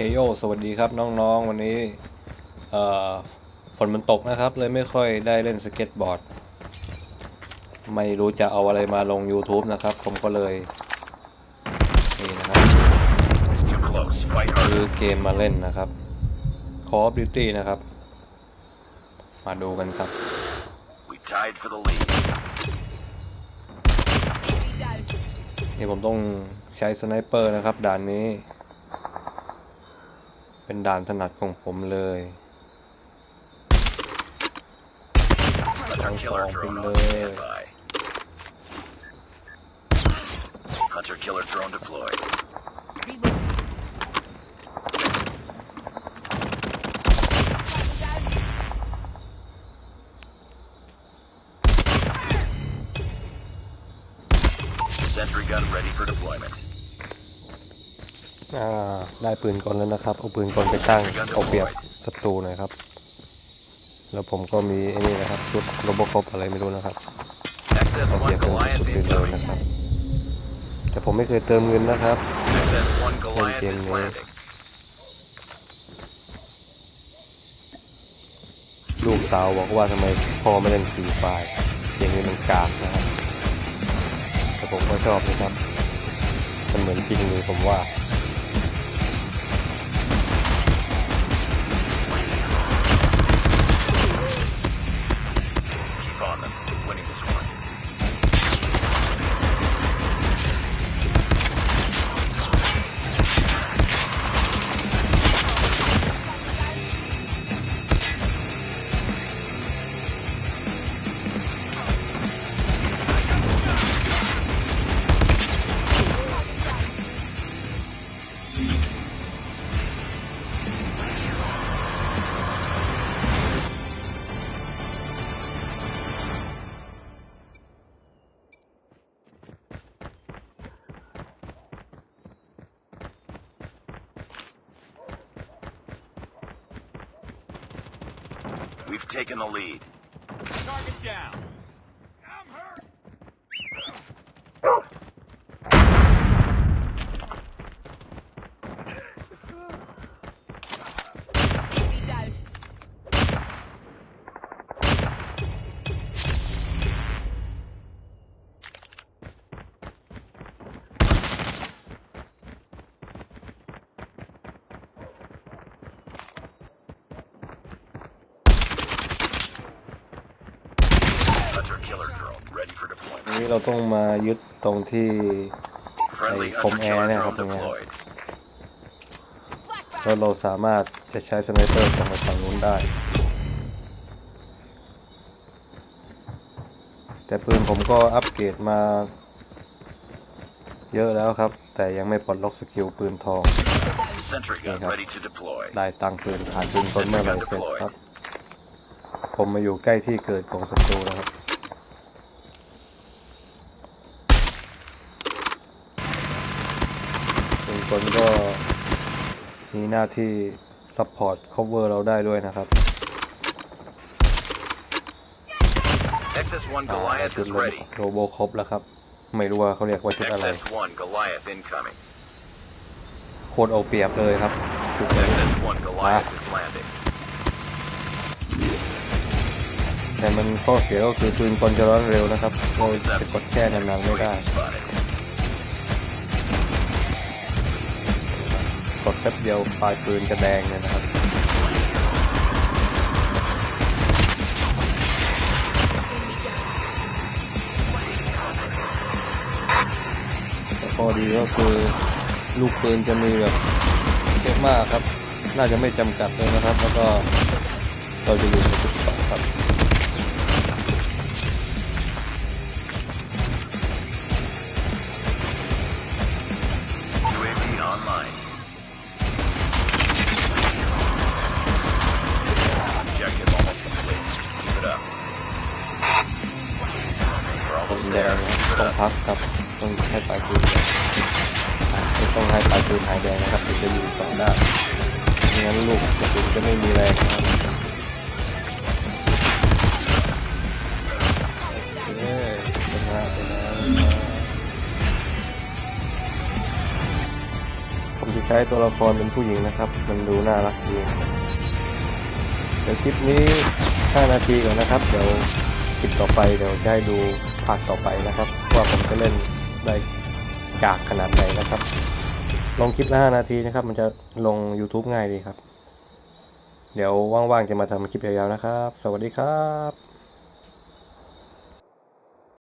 เฮโยสวัสดีครับน้องๆ วันนี้เอ่อฝนมันตกนะครับ เลยไม่ค่อยได้เล่นสเก็ตบอร์ด ไม่รู้จะเอาอะไรมาลง YouTube นะครับ ผมก็เลย นี่นะครับ Too close. Fight ซื้อ harder. เกมมาเล่นนะครับ Call of Duty นะครับ มาดูกันครับ We tied for the lead. นี่ผมต้องใช้สไนเปอร์นะครับด่านนี้ เป็นด่านถนัดของผมเลยเอาสองไปเลย Hunter killer drone deployed. ส อ่าได้ปืนกลแล้วนะครับ เอาปืนกลไปตั้งเอาเปรียบศัตรูหน่อยครับ แล้วผมก็มีไอ้นี่นะครับชุดโรบคอปอะไรไม่รู้นะครับเอาเปรียบเป็น Goliath ปืนเลยนะครับ แต่ผมไม่เคยเติมเงินนะครับ Access one Goliath game is there. landing. ลูกสาวบอกว่าทำไมพ่อไม่เล่นฟรีไฟล์เกมนี้มันกากนะครับ แต่ผมก็ชอบนะครับ มันเหมือนจริงเลยผมว่า We've taken the lead. Target down. น deployment. นี้เราต้องมายึดตรงที่ Friendly Hey, come hunter killer air now, drone come air. deployed. แล้วเราสามารถจะใช้สไนเปอร์ส่งไปฝั่งนู้นได้ แต่ปืนผมก็อัปเกรดมา เยอะแล้วครับ แต่ยังไม่ปลดล็อกสกิลปืนทอง Sentry gun Yeah. ready to deploy. ได้ตั้งปืนผ่านปืนกลเมื่อไหร่เสร็จครับ ผมมาอยู่ใกล้ที่เกิดของศัตรูแล้วครับ ปืนกลก็มีหน้าที่ซัพพอร์ต cover เราได้ด้วยนะครับ XS1 อ่า Goliath ชุด is โร ready. โรโบครบแล้วครับ ไม่รู้ว่าเขาเรียกว่าชุดอะไร XS1 Goliath incoming. โคตรเอาเปรียบเลยครับชุดนี้ XS1 Goliath is landing. แต่มันข้อเสียก็คือปืนกลจะร้อนเร็วนะครับ เราจะกดแช่นานๆไม่ได้ ดแป๊บเดียวปลายปืนจะแดงเลยนะครับ แต่ข้อดีก็คือลูกปืนจะมีแบบเยอะมากครับ น่าจะไม่จำกัดเลยนะครับ แล้วก็เราจะอยู่ในชุดสองครับ ต้องพักครับต้องให้ปลายปืนไม่ต้องให้ปลายปืนหายแดงนะครับถึงจะอยู่ต่อได้ไม่งั้นลูกกระสุนจะไม่มีแรงนะครับโอเคชนะไปแล้วนะครับผมจะใช้ตัวละครเป็นผู้หญิงนะครับ มันดูน่ารักดีนครับเดี๋ยวคลิปนี้ 5 นาทีก่อนนะครับ เดี๋ยวคลิปต่อไปเดี๋ยวจะให้ดูภาคต่อไปนะครับ ว่าผมจะเล่นได้กากขนาดไหนนะครับ ลงคลิปละ5นาทีนะครับ มันจะลง YouTube ง่ายดีครับ เดี๋ยวว่างๆจะมาทำคลิปยาวๆนะครับ สวัสดีครับ